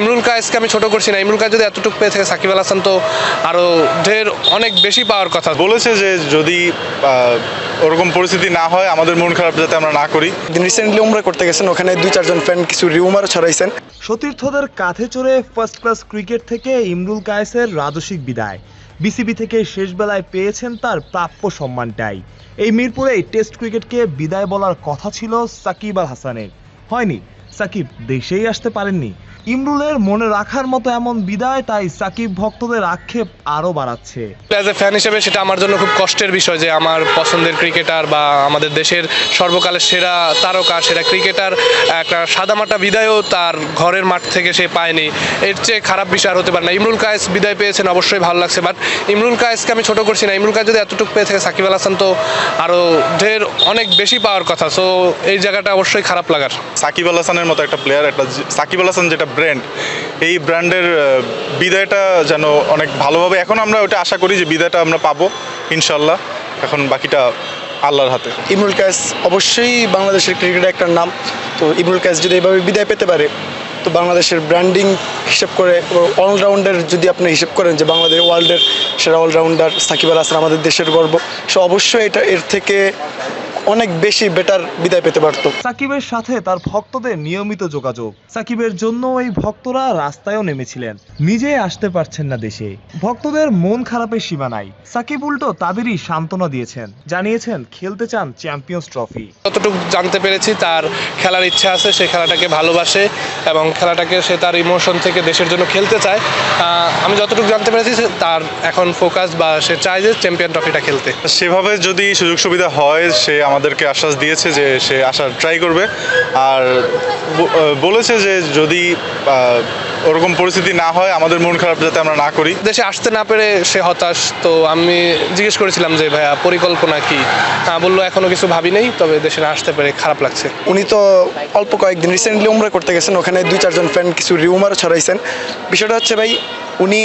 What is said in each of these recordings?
ইমরুল কায়েসকে আমি ছোট করছি না। ইমরুল কায়েস যদি এতটুকু পেয়ে থাকে সাকিব আল হাসান তো আরও ঢের অনেক বেশি পাওয়ার কথা। বলেছে যে যদি ওরকম পরিস্থিতি না হয় আমাদের মন খারাপ যাতে আমরা না করি। রিসেন্টলি উমরা করতে গেছেন ওখানে দুই চারজন ফ্যান কিছু রিউমারও ছড়াইছেন। সতীর্থদের কাঁধে চড়ে ফার্স্ট ক্লাস ক্রিকেট থেকে ইমরুল কায়েসের রাজস্বিক বিদায়। বিসিবি থেকে শেষ বেলায় পেয়েছেন তার প্রাপ্য সম্মানটাই। এই মিরপুরে টেস্ট ক্রিকেটকে বিদায় বলার কথা ছিল সাকিব আল হাসানের। হয়নি সাকিব দেশেই আসতে পারেননি। ইমরুলের মনে রাখার মতো এমন বিদায় তাই সাকিব ভক্তদের আক্ষেপ আরও বাড়াচ্ছে। অ্যাজ এ ফ্যান হিসেবে সেটা আমার জন্য খুব কষ্টের বিষয় যে আমার পছন্দের ক্রিকেটার বা আমাদের দেশের সর্বকালের সেরা তারকা সেরা ক্রিকেটার একটা সাদামাটা বিদায়ও তার ঘরের মাঠ থেকে সে পায়নি। এর চেয়ে খারাপ বিষয় আর হতে পারে না। ইমরুল কায়েস বিদায় পেয়েছেন অবশ্যই ভালো লাগছে। বাট ইমরুল কায়েসকে আমি ছোট করছি না। ইমরুল কায়েস যদি এতটুকু পেয়ে থাকে সাকিব আল হাসান তো আরও ঢের অনেক বেশি পাওয়ার কথা। সো এই জায়গাটা অবশ্যই খারাপ লাগার। সাকিব আল হাসানের মতো একটা প্লেয়ার একটা সাকিব আল হাসান যেটা ব্র্যান্ড এই ব্র্যান্ডের বিদায়টা যেন অনেক ভালোভাবে, এখন আমরা ওটা আশা করি যে বিদায়টা আমরা পাবো, ইনশাল্লাহ। এখন বাকিটা আল্লাহর হাতে। ইমরুল কায়েস অবশ্যই বাংলাদেশের ক্রিকেটের একটা নাম। তো ইমরুল কায়েস যদি এভাবে বিদায় পেতে পারে, তো বাংলাদেশের ব্র্যান্ডিং হিসেব করে অলরাউন্ডার যদি আপনি হিসেব করেন যে বাংলাদেশ ওয়ার্ল্ডের সেরা অলরাউন্ডার সাকিব আল হাসান আমাদের দেশের গর্ব, সো অবশ্যই এটা এর থেকে অনেক বেশি বেটার বিদায় পেতে পারতো। সাকিবের সাথে তার ভক্তদের নিয়মিত যোগাযোগ। সাকিবের জন্য এই ভক্তরা রাস্তায়ও নেমেছিলেন। নিজে আসতে পারছেন না দেশে। ভক্তদের মন খারাপের সীমা নাই। সাকিব উল্টো তাদেরই সান্ত্বনা দিয়েছেন। জানিয়েছেন খেলতে চান চ্যাম্পিয়ন্স ট্রফি যতটুকু জানতে পেরেছি তার খেলার ইচ্ছা আছে সে খেলাটাকে ভালোবাসে এবং খেলাটাকে সে তার ইমোশন থেকে দেশের জন্য খেলতে চায়। আহ, আমি যতটুকু জানতে পেরেছি সে- তার এখন ফোকাস বা সে চায় যে চ্যাম্পিয়ন ট্রফিটা খেলতে। সেভাবে যদি সুযোগ সুবিধা হয় সে আমাদেরকে আশ্বাস দিয়েছে যে সে আসার ট্রাই করবে। আর বলেছে যে যদি ওরকম পরিস্থিতি না হয় আমাদের মন খারাপ যাতে আমরা না করি। দেশে আসতে না পেরে সে হতাশ। তো আমি জিজ্ঞেস করেছিলাম যে ভাইয়া পরিকল্পনা কি? হ্যাঁ বলল এখনও কিছু ভাবি নেই তবে দেশে না আসতে পেরে খারাপ লাগছে। উনি তো অল্প কয়েকদিন রিসেন্টলি উমরা করতে গেছেন ওখানে দুই চারজন ফ্যান কিছু রিউমারও ছড়াইছেন। বিষয়টা হচ্ছে ভাই উনি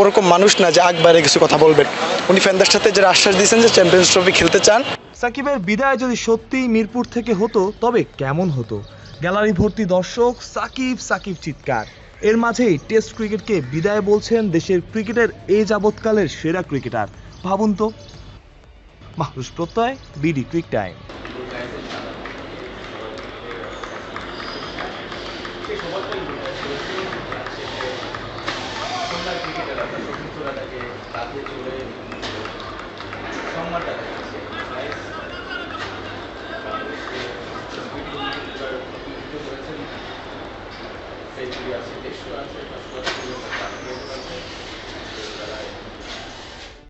ওরকম মানুষ না যে আকবারে কিছু কথা বলবেন। উনি ফ্যানদের সাথে যারা আশ্বাস দিয়েছেন যে চ্যাম্পিয়ন্স ট্রফি খেলতে চান সাকিবের বিদায় যদি সত্যিই মিরপুর থেকে হতো, তবে কেমন হতো? গ্যালারি ভর্তি দর্শক, সাকিব সাকিব চিৎকার। এর মাঝেই টেস্ট ক্রিকেটকে বিদায় বলছেন দেশের ক্রিকেটের এ যাবৎকালের সেরা ক্রিকেটার। ভাবুন তো। মাহরুষ প্রত্যয়, বিডি ক্রিক টাইম। আছে টেস্টও আছে পাসওয়ার্ড আছে